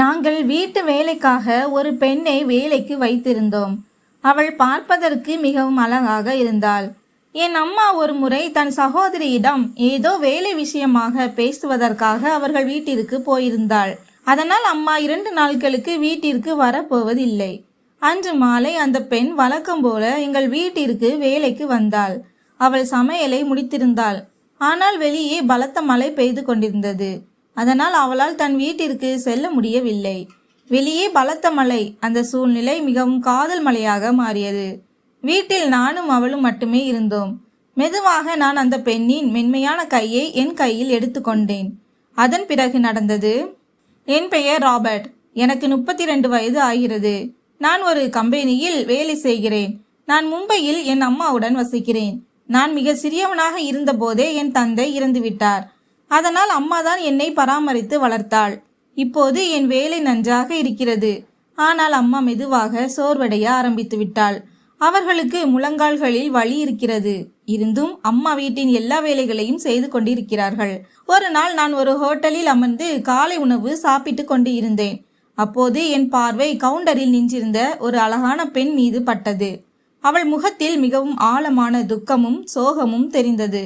நாங்கள் வீட்டு வேலைக்காக ஒரு பெண்ணை வேலைக்கு வைத்திருந்தோம். அவள் பார்ப்பதற்கு மிகவும் அழகாக இருந்தாள். என் அம்மா ஒரு முறை தன் சகோதரியிடம் ஏதோ வேலை விஷயமாக பேசுவதற்காக அவர்கள் வீட்டிற்கு போயிருந்தாள். அதனால் அம்மா இரண்டு நாட்களுக்கு வீட்டிற்கு வரப்போவதில்லை. அன்று மாலை அந்த பெண் வழக்கம் போல எங்கள் வீட்டிற்கு வேலைக்கு வந்தாள். அவள் சமையலை முடித்திருந்தாள். ஆனால் வெளியே பலத்த மழை பெய்து கொண்டிருந்தது. அதனால் அவளால் தன் வீட்டிற்கு செல்ல முடியவில்லை. வெளியே பலத்த மழை. அந்த சூழ்நிலை மிகவும் காதல் மழையாக மாறியது. வீட்டில் நானும் அவளும் மட்டுமே இருந்தோம். மெதுவாக நான் அந்த பெண்ணின் மென்மையான கையை என் கையில் எடுத்துக்கொண்டேன் அதன் பிறகு நடந்தது என் பெயர் ராபர்ட். எனக்கு முப்பத்தி ரெண்டு வயது ஆகிறது. நான் ஒரு கம்பெனியில் வேலை செய்கிறேன். நான் மும்பையில் என் அம்மாவுடன் வசிக்கிறேன். நான் மிக சிறியவனாக இருந்தபோதே என் தந்தை இறந்துவிட்டார். அதனால் அம்மாதான் என்னை பராமரித்து வளர்த்தாள். இப்போது என் வேலை நன்றாக இருக்கிறது. ஆனால் அம்மா மெதுவாக சோர்வடைய ஆரம்பித்து விட்டாள். அவர்களுக்கு முழங்கால்களில் வலி இருக்கிறது. இருந்தும் அம்மா வீட்டின் எல்லா வேலைகளையும் செய்து கொண்டிருக்கிறார்கள். ஒரு நாள் நான் ஒரு ஹோட்டலில் அமர்ந்து காலை உணவு சாப்பிட்டு கொண்டு இருந்தேன். அப்போது என் பார்வை கவுண்டரில் நின்றிருந்த ஒரு அழகான பெண் மீது பட்டது. அவள் முகத்தில் மிகவும் ஆழமான துக்கமும் சோகமும் தெரிந்தது.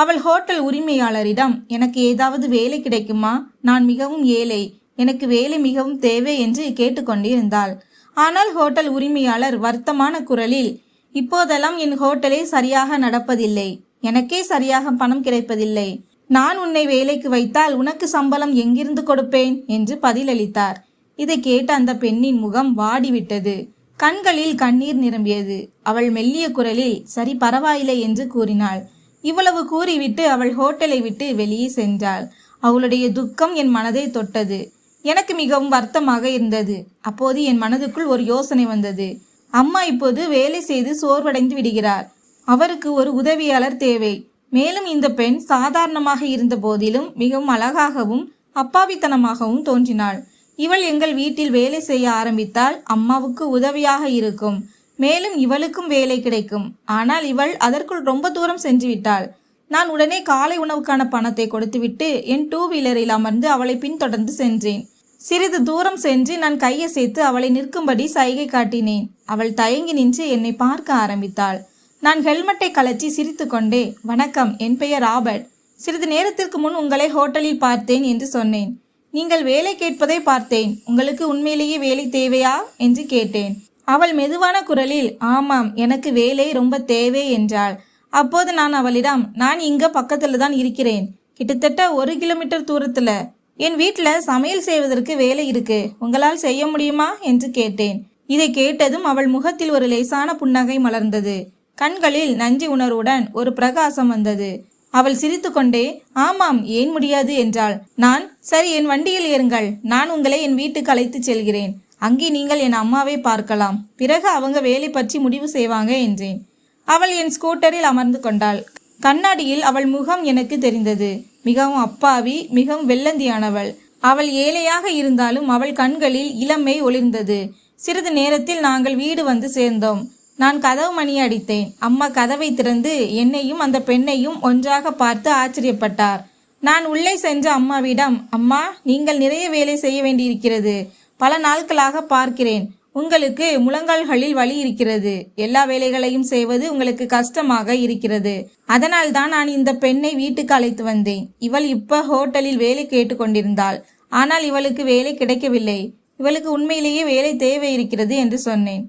அவள் ஹோட்டல் உரிமையாளரிடம் எனக்கு ஏதாவது வேலை கிடைக்குமா? நான் மிகவும் ஏழை. எனக்கு வேலை மிகவும் தேவை என்று கேட்டுக்கொண்டிருந்தாள் ஆனால் ஹோட்டல் உரிமையாளர் வருத்தமான குரலில் இப்போதெல்லாம் என் ஹோட்டலே சரியாக நடப்பதில்லை. எனக்கே சரியாக பணம் கிடைப்பதில்லை. நான் உன்னை வேலைக்கு வைத்தால் உனக்கு சம்பளம் எங்கிருந்து கொடுப்பேன்? என்று பதிலளித்தார். இதை கேட்ட அந்த பெண்ணின் முகம் வாடிவிட்டது. கண்களில் கண்ணீர் நிரம்பியது. அவள் மெல்லிய குரலில் சரி பரவாயில்லை என்று கூறினாள். இவ்வளவு கூறிவிட்டு அவள் ஹோட்டலை விட்டு வெளியே சென்றாள். அவளுடைய துக்கம் என் மனதை தொட்டது. எனக்கு மிகவும் வருத்தமாக இருந்தது. அப்போது என் மனதுக்குள் ஒரு யோசனை வந்தது. அம்மா இப்போது வேலை செய்து சோர்வடைந்து விடுகிறார். அவருக்கு ஒரு உதவியாளர் தேவை. மேலும் இந்த பெண் சாதாரணமாக இருந்த போதிலும் மிகவும் அழகாகவும் அப்பாவித்தனமாகவும் தோன்றினாள். இவள் எங்கள் வீட்டில் வேலை செய்ய ஆரம்பித்தால் அம்மாவுக்கு உதவியாக இருக்கும். மேலும் இவளுக்கும் வேலை கிடைக்கும். ஆனால் இவள் அதற்குள் ரொம்ப தூரம் சென்று விட்டாள் நான் உடனே காலை உணவுக்கான பணத்தை கொடுத்துவிட்டு என் டூ வீலரில் அமர்ந்து அவளை பின்தொடர்ந்து சென்றேன். சிறிது தூரம் சென்று நான் கையசைத்து அவளை நிற்கும்படி சைகை காட்டினேன். அவள் தயங்கி நின்று என்னை பார்க்க ஆரம்பித்தாள். நான் ஹெல்மெட்டை கலற்றி சிரித்துக்கொண்டே வணக்கம் என் பெயர் ராபர்ட். சிறிது நேரத்திற்கு முன் உங்களை ஹோட்டலில் பார்த்தேன் என்று சொன்னேன். நீங்கள் வேலை கேட்பதை பார்த்தேன். உங்களுக்கு உண்மையிலேயே வேலை தேவையா? என்று கேட்டேன். அவள் மெதுவான குரலில் ஆமாம் எனக்கு வேலை ரொம்ப தேவை என்றாள். அப்போது நான் அவளிடம் நான் இங்க பக்கத்துல தான் இருக்கிறேன். கிட்டத்தட்ட ஒரு கிலோமீட்டர் தூரத்துல. என் வீட்டில் சமையல் செய்வதற்கு வேலை இருக்கு. உங்களால் செய்ய முடியுமா? என்று கேட்டேன். இதை கேட்டதும் அவள் முகத்தில் ஒரு லேசான புன்னகை மலர்ந்தது. கண்களில் நஞ்சி உணர்வுடன் ஒரு பிரகாசம் வந்தது. அவள் சிரித்துக்கொண்டே ஆமாம் ஏன் முடியாது? என்றாள். நான் சரி என் வண்டியில் ஏறுங்கள். நான் உங்களை என் வீட்டுக்கு அழைத்துச் செல்கிறேன். அங்கே நீங்கள் என் அம்மாவை பார்க்கலாம். பிறகு அவங்க வேலை பற்றி முடிவு செய்வாங்க என்றேன். அவள் என் ஸ்கூட்டரில் அமர்ந்து கொண்டாள். கண்ணாடியில் அவள் முகம் எனக்கு தெரிந்தது. மிகவும் அப்பாவி மிகவும் வெள்ளந்தியானவள். அவள் ஏழையாக இருந்தாலும் அவள் கண்களில் இளமை ஒளிர்ந்தது. சிறிது நேரத்தில் நாங்கள் வீடு வந்து சேர்ந்தோம். நான் கதவு மணி அடித்தேன். அம்மா கதவை திறந்து என்னையும் அந்த பெண்ணையும் ஒன்றாக பார்த்து ஆச்சரியப்பட்டார். நான் உள்ளே சென்ற அம்மாவிடம் அம்மா நீங்கள் நிறைய வேலை செய்ய வேண்டியிருக்கிறது. பல நாட்களாக பார்க்கிறேன். உங்களுக்கு முழங்கால்களில் வலி இருக்கிறது. எல்லா வேலைகளையும் செய்வது உங்களுக்கு கஷ்டமாக இருக்கிறது. அதனால் தான் நான் இந்த பெண்ணை வீட்டுக்கு அழைத்து வந்தேன். இவள் இப்ப ஹோட்டலில் வேலை கேட்டுக்கொண்டிருந்தாள் ஆனால் இவளுக்கு வேலை கிடைக்கவில்லை. இவளுக்கு உண்மையிலேயே வேலை தேவை இருக்கிறது என்று சொன்னேன்.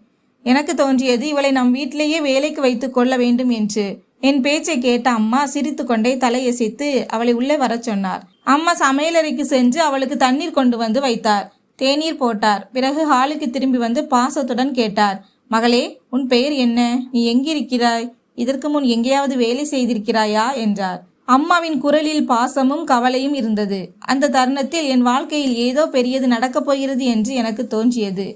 எனக்கு தோன்றியது இவளை நம் வீட்டிலேயே வேலைக்கு வைத்துக் கொள்ள வேண்டும் என்று. என் பேச்சை கேட்ட அம்மா சிரித்துக்கொண்டே தலையசைத்து அவளை உள்ளே வரச் சொன்னார். அம்மா சமையலறைக்கு சென்று அவளுக்கு தண்ணீர் கொண்டு வந்து வைத்தார். தேநீர் போட்டார். பிறகு ஹாலுக்கு திரும்பி வந்து பாசத்துடன் கேட்டார். மகளே உன் பெயர் என்ன? நீ எங்கிருக்கிறாய்? இதற்கு முன் எங்கேயாவது வேலை செய்திருக்கிறாயா? என்றார். அம்மாவின் குரலில் பாசமும் கவலையும் இருந்தது. அந்த தருணத்தில் என் வாழ்க்கையில் ஏதோ பெரியது நடக்கப் போகிறது என்று எனக்கு தோன்றியது.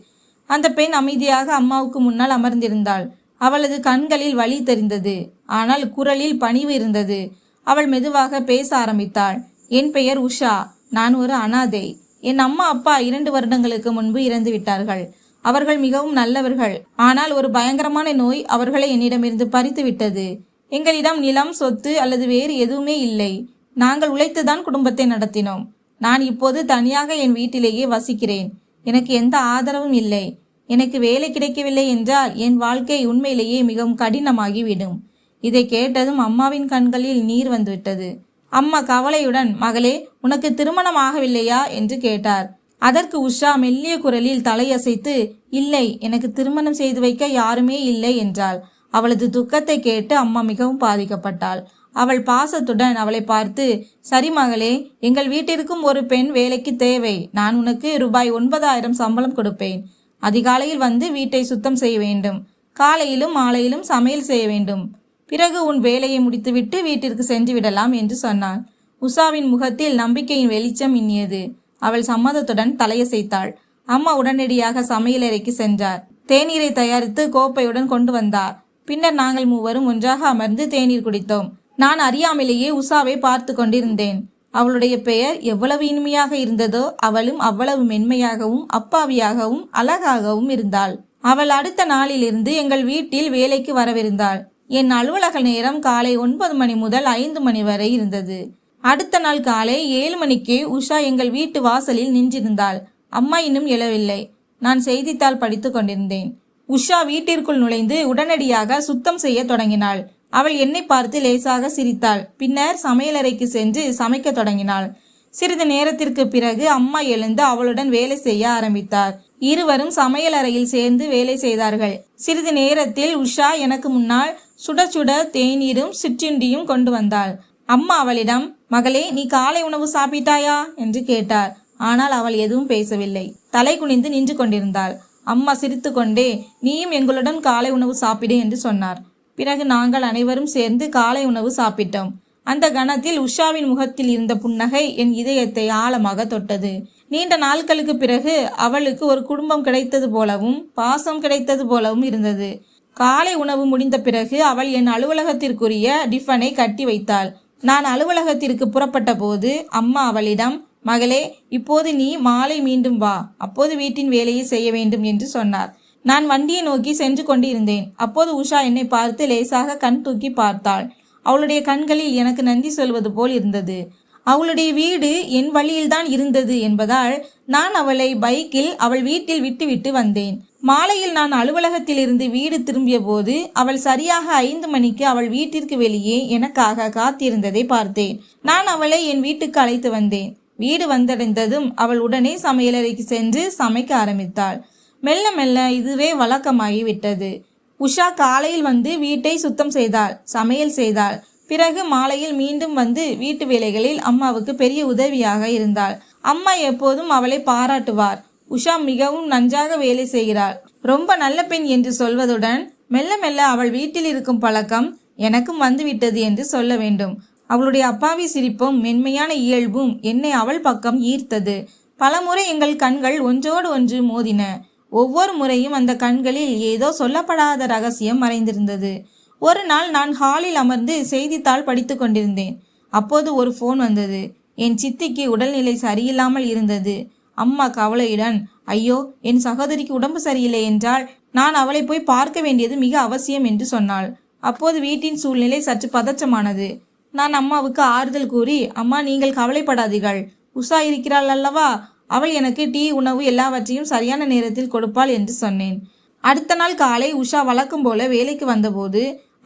அந்த பெண் அமைதியாக அம்மாவுக்கு முன்னால் அமர்ந்திருந்தாள். அவளது கண்களில் வலி தெரிந்தது. ஆனால் குரலில் பணிவு இருந்தது. அவள் மெதுவாக பேச ஆரம்பித்தாள். என் பெயர் உஷா. நான் ஒரு அனாதை. என் அம்மா அப்பா இரண்டு வருடங்களுக்கு முன்பு இறந்து விட்டார்கள். அவர்கள் மிகவும் நல்லவர்கள். ஆனால் ஒரு பயங்கரமான நோய் அவர்களை என்னிடமிருந்து பறித்து விட்டது. எங்களிடம் நிலம் சொத்து அல்லது வேறு எதுவுமே இல்லை. நாங்கள் உழைத்துதான் குடும்பத்தை நடத்தினோம். நான் இப்போது தனியாக என் வீட்டிலேயே வசிக்கிறேன். எனக்கு எந்த ஆதரவும் இல்லை. எனக்கு வேலை கிடைக்கவில்லை என்றால் என் வாழ்க்கை உண்மையிலேயே மிகவும் கடினமாகிவிடும். இதை கேட்டதும் அம்மாவின் கண்களில் நீர் வந்துவிட்டது. அம்மா கவலையுடன் மகளே உனக்கு திருமணம் ஆகவில்லையா என்று கேட்டார். அதற்கு உஷா மெல்லிய குரலில் தலையசைத்து இல்லை எனக்கு திருமணம் செய்து வைக்க யாருமே இல்லை என்றாள். அவளது துக்கத்தை கேட்டு அம்மா மிகவும் பாதிக்கப்பட்டாள். அவள் பாசத்துடன் அவளை பார்த்து சரி மகளே எங்கள் வீட்டிற்கும் ஒரு பெண் வேலைக்கு தேவை. நான் உனக்கு ரூபாய் ஒன்பதாயிரம் சம்பளம் கொடுப்பேன். அதிகாலையில் வந்து வீட்டை சுத்தம் செய்ய வேண்டும். காலையிலும் மாலையிலும் சமையல் செய்ய வேண்டும். பிறகு உன் வேலையை முடித்துவிட்டு வீட்டிற்கு சென்று விடலாம் என்று சொன்னாள் உஷாவின் முகத்தில் நம்பிக்கையின் வெளிச்சம் மின்னியது. அவள் சம்மதத்துடன் தலையசைத்தாள். அம்மா உடனடியாக சமையலறைக்கு சென்றார். தேநீரை தயாரித்து கோப்பையுடன் கொண்டு வந்தார். பின்னர் நாங்கள் மூவரும் ஒன்றாக அமர்ந்து தேநீர் குடித்தோம். நான் அறியாமலேயே உஷாவை பார்த்து கொண்டிருந்தேன். அவளுடைய பெயர் எவ்வளவு இனிமையாக இருந்ததோ அவளும் அவ்வளவு மென்மையாகவும் அப்பாவியாகவும் அழகாகவும் இருந்தாள். அவள் அடுத்த நாளிலிருந்து எங்கள் வீட்டில் வேலைக்கு வரவிருந்தாள். என் அலுவலக நேரம் காலை ஒன்பது மணி முதல் ஐந்து மணி வரை இருந்தது. அடுத்த நாள் காலை ஏழு மணிக்கே உஷா எங்கள் வீட்டு வாசலில் நின்றிருந்தாள். அம்மா இன்னும் எழவில்லை. நான் செய்தித்தாள் படித்துக் கொண்டிருந்தேன். உஷா வீட்டிற்குள் நுழைந்து உடனடியாக சுத்தம் செய்ய தொடங்கினாள். அவள் என்னை பார்த்து லேசாக சிரித்தாள். பின்னர் சமையலறைக்கு சென்று சமைக்க தொடங்கினாள். சிறிது நேரத்திற்கு பிறகு அம்மா எழுந்து அவளுடன் வேலை செய்ய ஆரம்பித்தார். இருவரும் சமையலறையில் சேர்ந்து வேலை செய்தார்கள். சிறிது நேரத்தில் உஷா எனக்கு முன்னால் சுட சுட தேநீரும் சிற்றுண்டியும் கொண்டு வந்தாள். அம்மா அவளிடம் மகளே நீ காலை உணவு சாப்பிட்டாயா? என்று கேட்டார். ஆனால் அவள் எதுவும் பேசவில்லை. தலை குனிந்து நின்று கொண்டிருந்தாள். அம்மா சிரித்துக்கொண்டே நீயும் எங்களுடன் காலை உணவு சாப்பிடு என்று சொன்னார். பிறகு நாங்கள் அனைவரும் சேர்ந்து காலை உணவு சாப்பிட்டோம். அந்த கணத்தில் உஷாவின் முகத்தில் இருந்த புன்னகை என் இதயத்தை ஆழமாக தொட்டது. நீண்ட நாட்களுக்கு பிறகு அவளுக்கு ஒரு குடும்பம் கிடைத்தது போலவும் பாசம் கிடைத்தது போலவும் இருந்தது. காலை உணவு முடிந்த பிறகு அவள் என் அலுவலகத்திற்குரிய டிஃபனை கட்டி வைத்தாள். நான் அலுவலகத்திற்கு புறப்பட்ட போது அம்மா அவளிடம் மகளே இப்போது நீ மாலை மீண்டும் வா. அப்போது வீட்டின் வேலையை செய்ய வேண்டும் என்று சொன்னார். நான் வண்டியை நோக்கி சென்று கொண்டிருந்தேன். அப்போது உஷா என்னை பார்த்து லேசாக கண் தூக்கி பார்த்தாள். அவளுடைய கண்களில் எனக்கு நன்றி சொல்வது போல் இருந்தது. அவளுடைய வீடு என் வழியில்தான் இருந்தது என்பதால் நான் அவளை பைக்கில் அவள் வீட்டில் விட்டுவிட்டு வந்தேன். மாலையில் நான் அலுவலகத்திலிருந்து வீடு திரும்பிய போது அவள் சரியாக ஐந்து மணிக்கு அவள் வீட்டிற்கு வெளியே எனக்காக காத்திருந்ததை பார்த்தேன். நான் அவளை என் வீட்டுக்கு அழைத்து வந்தேன். வீடு வந்தடைந்ததும் அவள் உடனே சமையலறைக்கு சென்று சமைக்க ஆரம்பித்தாள். மெல்ல மெல்ல இதுவே வழக்கமாகி விட்டது. உஷா காலையில் வந்து வீட்டை சுத்தம் செய்தாள் சமையல் செய்தாள். பிறகு மாலையில் மீண்டும் வந்து வீட்டு வேலைகளில் அம்மாவுக்கு பெரிய உதவியாக இருந்தாள். அம்மா எப்போதும் அவளை பாராட்டுவார். உஷா மிகவும் நன்றாக வேலை செய்கிறாள். ரொம்ப நல்ல பெண் என்று சொல்வதுடன் மெல்ல மெல்ல அவள் வீட்டில் இருக்கும் பழக்கம் எனக்கும் வந்துவிட்டது என்று சொல்ல வேண்டும். அவளுடைய அப்பாவி சிரிப்பும் மென்மையான இயல்பும் என்னை அவள் பக்கம் ஈர்த்தது. பலமுறை எங்கள் கண்கள் ஒன்றோடு ஒன்று மோதின. ஒவ்வொரு முறையும் அந்த கண்களில் ஏதோ சொல்லப்படாத ரகசியம் மறைந்திருந்தது. ஒரு நாள் நான் ஹாலில் அமர்ந்து செய்தித்தாள் படித்து கொண்டிருந்தேன். அப்போது ஒரு ஃபோன் வந்தது. என் சித்திக்கு உடல்நிலை சரியில்லாமல் இருந்தது. அம்மா கவலையுடன் ஐயோ என் சகோதரிக்கு உடம்பு சரியில்லை என்றால் நான் அவளை போய் பார்க்க வேண்டியது மிக அவசியம் என்று சொன்னாள். அப்போது வீட்டின் சூழ்நிலை சற்று பதற்றமானது. நான் அம்மாவுக்கு ஆறுதல் கூறி அம்மா நீங்கள் கவலைப்படாதீர்கள். உஷா இருக்கிறாள் அல்லவா? அவள் எனக்கு டீ உணவு எல்லாவற்றையும் சரியான நேரத்தில் கொடுப்பாள் என்று சொன்னேன். அடுத்த நாள் காலை உஷா வழக்கம் போல வேலைக்கு வந்தபோது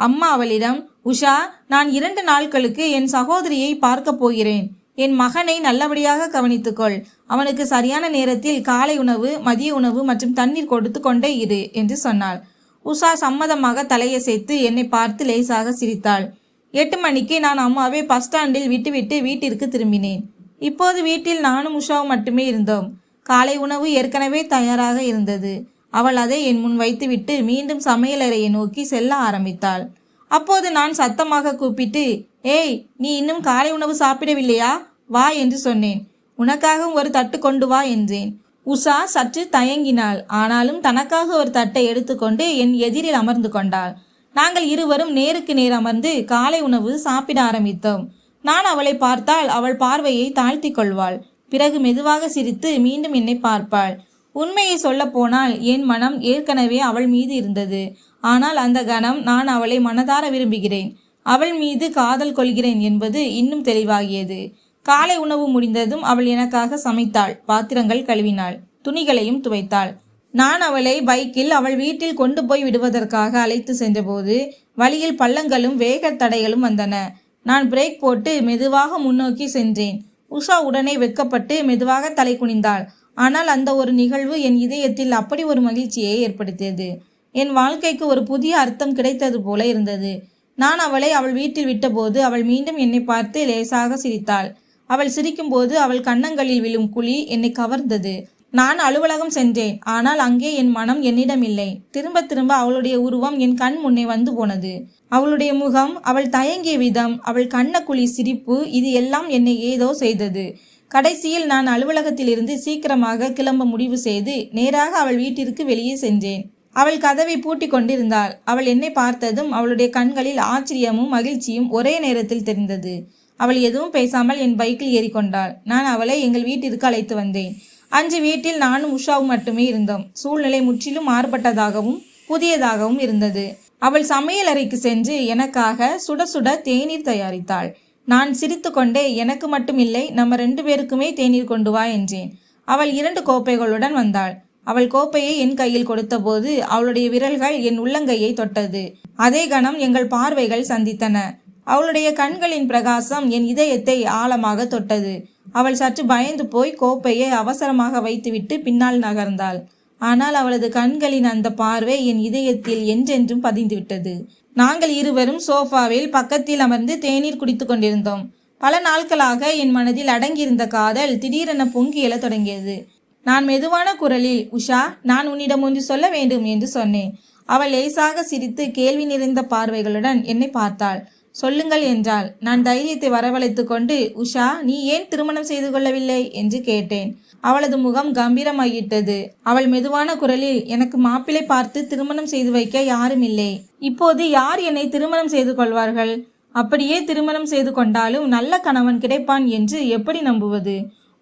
அம்மா அவளிடம் உஷா நான் இரண்டு நாட்களுக்கு என் சகோதரியை பார்க்க போகிறேன். என் மகனை நல்லபடியாக கவனித்துக்கொள். அவனுக்கு சரியான நேரத்தில் காலை உணவு மதிய உணவு மற்றும் தண்ணீர் கொடுத்து கொண்டே இரு என்று சொன்னாள். உஷா சம்மதமாக தலையசைத்து என்னை பார்த்து லேசாக சிரித்தாள். எட்டு மணிக்கு நான் அம்மாவை பஸ் ஸ்டாண்டில் விட்டுவிட்டு வீட்டிற்கு திரும்பினேன். இப்போது வீட்டில் நானும் உஷாவும் மட்டுமே இருந்தோம். காலை உணவு ஏற்கனவே தயாராக இருந்தது. அவள் அதை என் முன் வைத்துவிட்டு மீண்டும் சமையலறையை நோக்கி செல்ல ஆரம்பித்தாள். அப்போது நான் சத்தமாக கூப்பிட்டு ஏய் நீ இன்னும் காலை உணவு சாப்பிடவில்லையா? வா என்று சொன்னேன். உனக்காக ஒரு தட்டு கொண்டு வா என்றேன். உஷா சற்று தயங்கினாள். ஆனாலும் தனக்காக ஒரு தட்டை எடுத்துக்கொண்டு என் எதிரில் அமர்ந்து கொண்டாள். நாங்கள் இருவரும் நேருக்கு நேர் அமர்ந்து காலை உணவு சாப்பிட ஆரம்பித்தோம். நான் அவளை பார்த்தால் அவள் பார்வையை தாழ்த்தி கொள்வாள். பிறகு மெதுவாக சிரித்து மீண்டும் என்னை பார்ப்பாள். உண்மையை சொல்லப்போனால் என் மனம் ஏற்கனவே அவள் மீது இருந்தது. ஆனால் அந்த கணம் நான் அவளை மனதார விரும்புகிறேன். அவள் மீது காதல் கொள்கிறேன் என்பது இன்னும் தெளிவாகியது. காலை உணவு முடிந்ததும் அவள் எனக்காக சமைத்தாள். பாத்திரங்கள் கழுவினாள். துணிகளையும் துவைத்தாள். நான் அவளை பைக்கில் அவள் வீட்டில் கொண்டு போய் விடுவதற்காக அழைத்து சென்றபோது வழியில் பள்ளங்களும் வேக தடைகளும் வந்தன. நான் பிரேக் போட்டு மெதுவாக முன்னோக்கி சென்றேன். உஷா உடனே வெட்கப்பட்டு மெதுவாக தலை குனிந்தாள். ஆனால் அந்த ஒரு நிகழ்வு என் இதயத்தில் அப்படி ஒரு மகிழ்ச்சியை ஏற்படுத்தியது. என் வாழ்க்கைக்கு ஒரு புதிய அர்த்தம் கிடைத்தது போல இருந்தது. நான் அவளை அவள் வீட்டில் விட்டபோது அவள் மீண்டும் என்னை பார்த்து லேசாக சிரித்தாள். அவள் சிரிக்கும்போது அவள் கன்னங்களில் விழும் குழி என்னை கவர்ந்தது. நான் அலுவலகம் சென்றேன். ஆனால் அங்கே என் மனம் என்னிடம் இல்லை. திரும்ப திரும்ப அவளுடைய உருவம் என் கண் முன்னே வந்து போனது. அவளுடைய முகம் அவள் தயங்கிய விதம் அவள் கண்ணக்குழி சிரிப்பு இது எல்லாம் என்னை ஏதோ செய்தது. கடைசியில் நான் அலுவலகத்திலிருந்து சீக்கிரமாக கிளம்ப முடிவு செய்து நேராக அவள் வீட்டிற்கு வெளியே சென்றேன். அவள் கதவை பூட்டி கொண்டிருந்தாள். அவள் என்னை பார்த்ததும் அவளுடைய கண்களில் ஆச்சரியமும் மகிழ்ச்சியும் ஒரே நேரத்தில் தெரிந்தது. அவள் எதுவும் பேசாமல் என் பைக்கில் ஏறிக்கொண்டாள். நான் அவளை எங்கள் வீட்டிற்கு அழைத்து வந்தேன். அஞ்சு வீட்டில் நானும் உஷாவும் மட்டுமே இருந்தோம். சூழ்நிலை முற்றிலும் மாறுபட்டதாகவும் புதியதாகவும் இருந்தது. அவள் சமையல் அறைக்கு சென்று எனக்காக சுட சுட தேநீர் தயாரித்தாள். நான் சிரித்துக்கொண்டே எனக்கு மட்டுமில்லை நம்ம ரெண்டு பேருக்குமே தேநீர் கொண்டு வா என்றேன். அவள் இரண்டு கோப்பைகளுடன் வந்தாள். அவள் கோப்பையை என் கையில் கொடுத்தபோது அவளுடைய விரல்கள் என் உள்ளங்கையை தொட்டது. அதே கணம் எங்கள் பார்வைகள் சந்தித்தன. அவளுடைய கண்களின் பிரகாசம் என் இதயத்தை ஆழமாக தொட்டது. அவள் சற்று பயந்து போய் கோப்பையை அவசரமாக வைத்துவிட்டு பின்னால் நகர்ந்தாள். ஆனால் அவளது கண்களின் அந்த பார்வை என் இதயத்தில் என்றென்றும் பதிந்துவிட்டது. நாங்கள் இருவரும் சோஃபாவில் பக்கத்தில் அமர்ந்து தேநீர் குடித்து கொண்டிருந்தோம். பல நாட்களாக என் மனதில் அடங்கியிருந்த காதல் திடீரென பொங்கி எழத் தொடங்கியது. நான் மெதுவான குரலில் உஷா நான் உன்னிடம் ஒன்று சொல்ல வேண்டும் என்று சொன்னேன். அவள் லேசாக சிரித்து கேள்வி நிறைந்த பார்வைகளுடன் என்னை பார்த்தாள். சொல்லுங்கள் என்றாள். நான் தைரியத்தை வரவழைத்து கொண்டு உஷா நீ ஏன் திருமணம் செய்து கொள்ளவில்லை? என்று கேட்டேன். அவளது முகம் கம்பீரமாகிட்டது அவள் மெதுவான குரலில் எனக்கு மாப்பிளை பார்த்து திருமணம் செய்து வைக்க யாரும் இல்லை. இப்போது யார் என்னை திருமணம் செய்து கொள்வார்கள்? அப்படியே திருமணம் செய்து கொண்டாலும் நல்ல கணவன் கிடைப்பான் என்று எப்படி நம்புவது?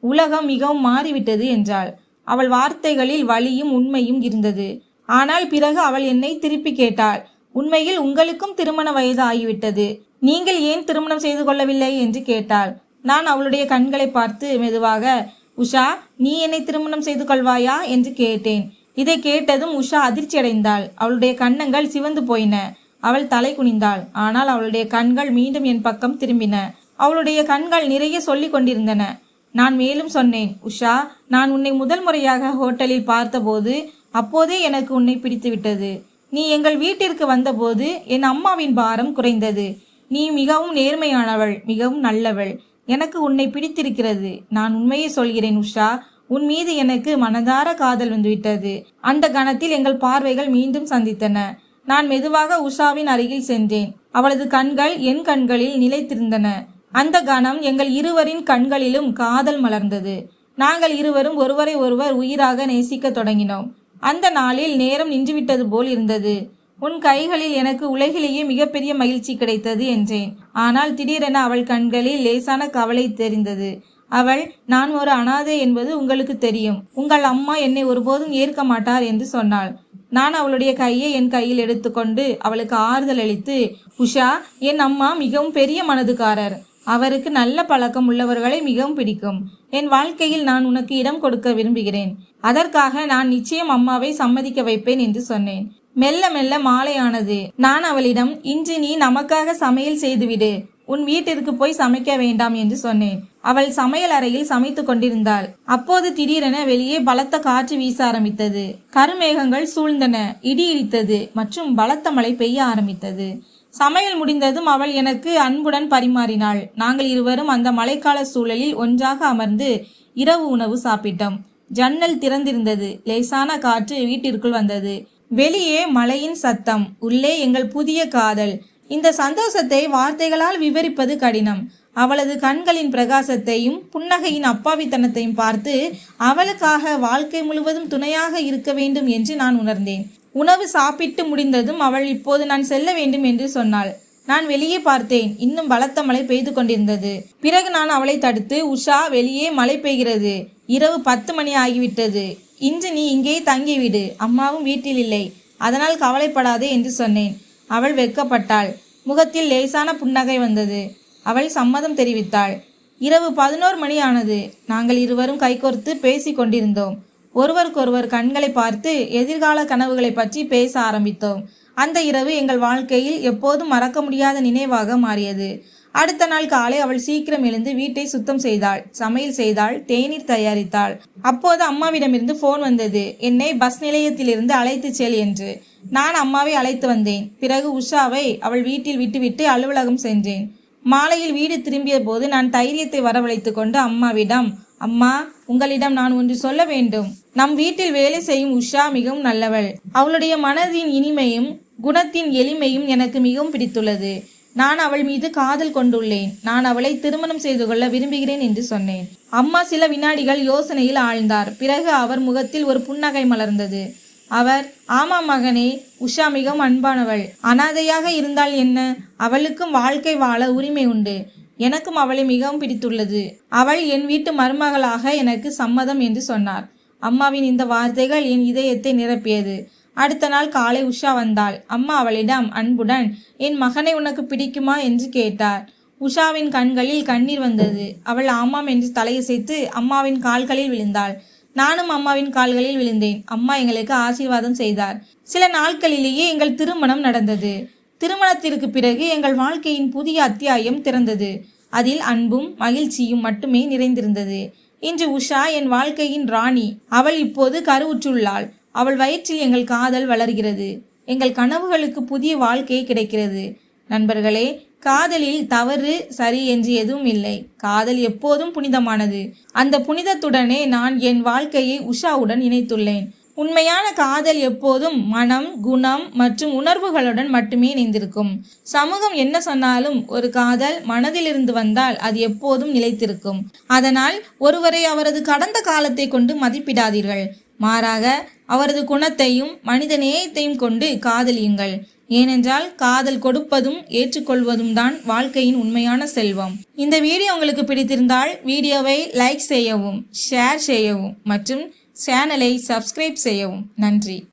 உலகம் மிகவும் மாறிவிட்டது என்றாள். அவள் வார்த்தைகளில் வலியும் உண்மையும் இருந்தது. ஆனால் பிறகு அவள் என்னை திருப்பி கேட்டாள். உண்மையில் உங்களுக்கும் திருமண வயது ஆகிவிட்டது. நீங்கள் ஏன் திருமணம் செய்து கொள்ளவில்லை? என்று கேட்டாள். நான் அவளுடைய கண்களை பார்த்து மெதுவாக உஷா நீ என்னை திருமணம் செய்து கொள்வாயா? என்று கேட்டேன். இதை கேட்டதும் உஷா அதிர்ச்சியடைந்தாள். அவளுடைய கண்ணங்கள் சிவந்து போயின. அவள் தலை குனிந்தாள். ஆனால் அவளுடைய கண்கள் மீண்டும் என் பக்கம் திரும்பின. அவளுடைய கண்கள் நிறைய சொல்லிக் கொண்டிருந்தன. நான் மேலும் சொன்னேன் உஷா நான் உன்னை முதல் முறையாக ஹோட்டலில் பார்த்தபோது அப்போதே எனக்கு உன்னை பிடித்து விட்டது நீ எங்கள் வீட்டிற்கு வந்தபோது என் அம்மாவின் பாரம் குறைந்தது. நீ மிகவும் நேர்மையானவள் மிகவும் நல்லவள். எனக்கு உன்னை பிடித்திருக்கிறது. நான் உண்மையை சொல்கிறேன் உஷா. உன் மீது எனக்கு மனதார காதல் வந்துவிட்டது. அந்த கணத்தில் எங்கள் பார்வைகள் மீண்டும் சந்தித்தன. நான் மெதுவாக உஷாவின் அருகில் சென்றேன். அவளது கண்கள் என் கண்களில் நிலைத்திருந்தன. அந்த கணம் எங்கள் இருவரின் கண்களிலும் காதல் மலர்ந்தது. நாங்கள் இருவரும் ஒருவரை ஒருவர் உயிராக நேசிக்க தொடங்கினோம். அந்த நாளில் நேரம் நின்றுவிட்டது போல் இருந்தது. உன் கைகளில் எனக்கு உலகிலேயே மிகப்பெரிய மகிழ்ச்சி கிடைத்தது என்றேன். ஆனால் திடீரென அவள் கண்களில் லேசான கவலை தெரிந்தது. அவள் நான் ஒரு அனாதை என்பது உங்களுக்கு தெரியும். உங்கள் அம்மா என்னை ஒருபோதும் ஏற்க மாட்டார் என்று சொன்னாள். நான் அவளுடைய கையை என் கையில் எடுத்துக்கொண்டு அவளுக்கு ஆறுதல் அளித்து உஷா என் அம்மா மிகவும் பெரிய மனதுக்காரர். அவருக்கு நல்ல பழக்கம் உள்ளவர்களை மிகவும் பிடிக்கும். என் வாழ்க்கையில் நான் உனக்கு இடம் கொடுக்க விரும்புகிறேன். அதற்காக நான் நிச்சயம் அம்மாவை சம்மதிக்க வைப்பேன் என்று சொன்னேன். மெல்ல மெல்ல மாலையானது. நான் அவளிடம் இன்று நீ நமக்காக சமையல் செய்துவிடு. உன் வீட்டிற்கு போய் சமைக்க வேண்டாம் என்று சொன்னேன். அவள் சமையல் அறையில் சமைத்து கொண்டிருந்தாள். அப்போது திடீரென வெளியே பலத்த காற்று வீச ஆரம்பித்தது. கருமேகங்கள் சூழ்ந்தன. இடி இடித்தது மற்றும் பலத்த மழை பெய்ய ஆரம்பித்தது. சமையல் முடிந்ததும் அவள் எனக்கு அன்புடன் பரிமாறினாள். நாங்கள் இருவரும் அந்த மழைக்கால சூழலில் ஒன்றாக அமர்ந்து இரவு உணவு சாப்பிட்டோம். ஜன்னல் திறந்திருந்தது. லேசான காற்று வீட்டிற்குள் வந்தது. வெளியே மழையின் சத்தம் உள்ளே எங்கள் புதிய காதல். இந்த சந்தோஷத்தை வார்த்தைகளால் விவரிப்பது கடினம். அவளது கண்களின் பிரகாசத்தையும் புன்னகையின் அப்பாவித்தனத்தையும் பார்த்து அவளுக்காக வாழ்க்கை முழுவதும் துணையாக இருக்க வேண்டும் என்று நான் உணர்ந்தேன். உணவு சாப்பிட்டு முடிந்ததும் அவள் இப்போது நான் செல்ல வேண்டும் என்று சொன்னாள். நான் வெளியே பார்த்தேன். இன்னும் பலத்த மழை பெய்து கொண்டிருந்தது. பிறகு நான் அவளை தடுத்து உஷா வெளியே மழை பெய்கிறது. இரவு பத்து மணி ஆகிவிட்டது. இன்று நீ இங்கே தங்கிவிடு அம்மாவும் வீட்டில் இல்லை அதனால் கவலைப்படாதே என்று சொன்னேன். அவள் வெட்கப்பட்டாள். முகத்தில் லேசான புன்னகை வந்தது. அவள் சம்மதம் தெரிவித்தாள். இரவு பதினோரு மணி ஆனது நாங்கள் இருவரும் கைகோர்த்து பேசி கொண்டிருந்தோம். ஒருவருக்கொருவர் கண்களை பார்த்து எதிர்கால கனவுகளை பற்றி பேச ஆரம்பித்தோம். அந்த இரவு எங்கள் வாழ்க்கையில் எப்போதும் மறக்க முடியாத நினைவாக மாறியது. அடுத்த நாள் காலை அவள் சீக்கிரம் எழுந்து வீட்டை சுத்தம் செய்தாள். சமையல் செய்தாள். தேநீர் தயாரித்தாள். அப்போது அம்மாவிடமிருந்து ஃபோன் வந்தது. என்னை பஸ் நிலையத்திலிருந்து அழைத்துச் செல் என்று. நான் அம்மாவை அழைத்து வந்தேன். பிறகு உஷாவை அவள் வீட்டில் விட்டுவிட்டு அலுவலகம் சென்றேன். மாலையில் வீடு திரும்பிய போது நான் தைரியத்தை வரவழைத்துக் கொண்டு அம்மாவிடம் அம்மா உங்களிடம் நான் ஒன்று சொல்ல வேண்டும். நம் வீட்டில் வேலை செய்யும் உஷா மிகவும் நல்லவள். அவளுடைய மனதின் இனிமையும் குணத்தின் எளிமையும் எனக்கு மிகவும் பிடித்துள்ளது. நான் அவள் மீது காதல் கொண்டுள்ளேன். நான் அவளை திருமணம் செய்து கொள்ள விரும்புகிறேன் என்று சொன்னேன். அம்மா சில வினாடிகள் யோசனையில் ஆழ்ந்தார். பிறகு அவர் முகத்தில் ஒரு புன்னகை மலர்ந்தது. அவர் ஆமாம் மகனே உஷா மிகவும் அன்பானவள். அனாதையாக இருந்தால் என்ன? அவளுக்கும் வாழ்க்கை வாழ உரிமை உண்டு. எனக்கும் அவளை மிகவும் பிடித்துள்ளது. அவள் என் வீட்டு மருமகளாக எனக்கு சம்மதம் என்று சொன்னார். அம்மாவின் இந்த வார்த்தைகள் என் இதயத்தை நிரப்பியது. அடுத்த நாள் காலை உஷா வந்தாள். அம்மா அவளிடம் அன்புடன் என் மகனை உனக்கு பிடிக்குமா? என்று கேட்டார். உஷாவின் கண்களில் கண்ணீர் வந்தது. அவள் ஆமாம் என்று தலையசைத்து அம்மாவின் கால்களில் விழுந்தாள். நானும் அம்மாவின் கால்களில் விழுந்தேன். அம்மா எங்களுக்கு ஆசீர்வாதம் செய்தார். சில நாட்களிலேயே எங்கள் திருமணம் நடந்தது. திருமணத்திற்கு பிறகு எங்கள் வாழ்க்கையின் புதிய அத்தியாயம் திறந்தது. அதில் அன்பும் மகிழ்ச்சியும் மட்டுமே நிறைந்திருந்தது. இன்று உஷா என் வாழ்க்கையின் ராணி. அவள் இப்போது கருவுற்றுள்ளாள். அவள் வயிற்றில் எங்கள் காதல் வளர்கிறது. எங்கள் கனவுகளுக்கு புதிய வாழ்க்கை கிடைக்கிறது. நண்பர்களே காதலில் தவறு சரி என்று எதுவும் இல்லை. காதல் எப்போதும் புனிதமானது. அந்த புனிதத்துடனே நான் என் வாழ்க்கையை உஷாவுடன் இணைத்துள்ளேன். உண்மையான காதல் எப்போதும் மனம் குணம் மற்றும் உணர்வுகளுடன் மட்டுமே இணைந்திருக்கும். சமூகம் என்ன சொன்னாலும் ஒரு காதல் மனதிலிருந்து வந்தால் அது எப்போதும் நிலைத்திருக்கும். அதனால் ஒருவரை அவரது கடந்த காலத்தை கொண்டு மதிப்பிடாதீர்கள். மாறாக அவரது குணத்தையும் மனித நேயத்தையும் கொண்டு காதலியுங்கள். ஏனென்றால் காதல் கொடுப்பதும் ஏற்றுக்கொள்வதும் தான் வாழ்க்கையின் உண்மையான செல்வம். இந்த வீடியோ உங்களுக்கு பிடித்திருந்தால் வீடியோவை லைக் செய்யவும் ஷேர் செய்யவும் மற்றும் சேனலை சப்ஸ்கிரைப் செய்யவும். நன்றி.